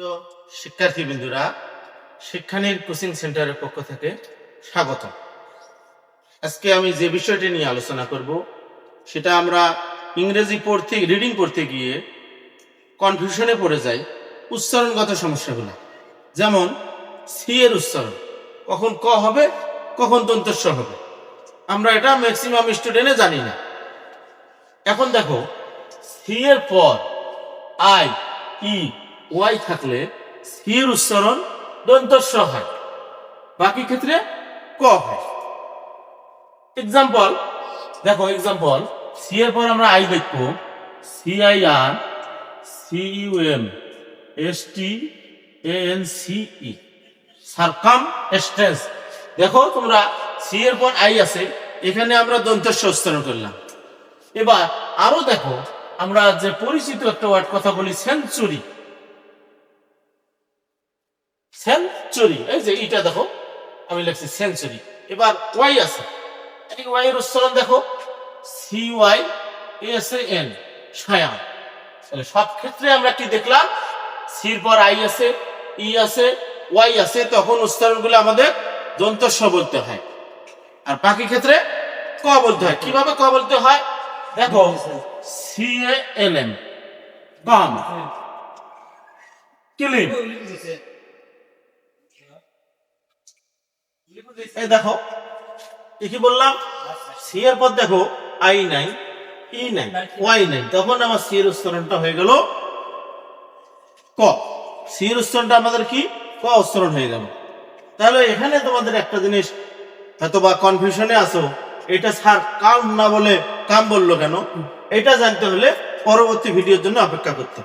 প্রিয় শিক্ষার্থীবৃন্দুরা শিক্ষানীর কোচিং সেন্টারের পক্ষ থেকে স্বাগত আজকে আমি যে বিষয়টি নিয়ে আলোচনা করব, সেটা আমরা ইংরেজি পড়তে, রিডিং পড়তে গিয়ে কনফিউশনে পড়ে যাই উচ্চারণগত সমস্যাগুলো। যেমন, সি এর উচ্চারণ, কখন ক হবে, কখন দন্তস্ব হবে। আমরা এটা ম্যাক্সিমাম স্টুডেন্টে জানি না। এখন দেখো, সি এর পর, আই, ই ওয়াই থাকলে সি এর উচ্চারণ দন্তস্ব হয়। বাকি ক্ষেত্রে ক হয়। এক্সাম্পল দেখো এক্সাম্পল সি এর পর আমরা আই দেখব। C I R C U M S T N C E circumstance দেখো, তোমরা সি এর পর আই আছে, এখানে আমরা দন্তস্ব উচ্চারণ করলাম। এবার আরও দেখো, আমরা যে পরিচিত একটা ওয়ার্ড কথা বলি সেঞ্চুরি সেঞ্চুরি। এই যে এটা দেখো আমি লিখছি সেঞ্চুরি। এবার ওয়াই আছে। এই ওয়াই এর উচ্চারণ দেখো C Y S A N ছায়া তাহলে সব ক্ষেত্রে আমরা কি দেখলাম? সির পর আই আছে ই আছে ওয়াই আছে তখন উচ্চারণগুলো আমাদের দন্তস্ব বলতে হয়। আর বাকি ক্ষেত্রে ক বলতে হয়? কীভাবে ক বলতে হয়? দেখো C A L M calm clean. এই দেখো কি বললাম? সি এর পর দেখো, আই নাই, ই নাই, ওয়াই নাই। তখন আমার সি এর উচ্চারণটা হয়ে গেল ক। সি এর উচ্চারণটা আমাদের কি? ক উচ্চারণ হয়ে গেল। তাহলে এখানে তোমাদের একটা জিনিস হয়তো বা কনফিউশনে আছো, এটা স্যার কাম না বলে কাম বলল কেন? এটা জানতে হলে পরবর্তী ভিডিওর জন্য অপেক্ষা করতে।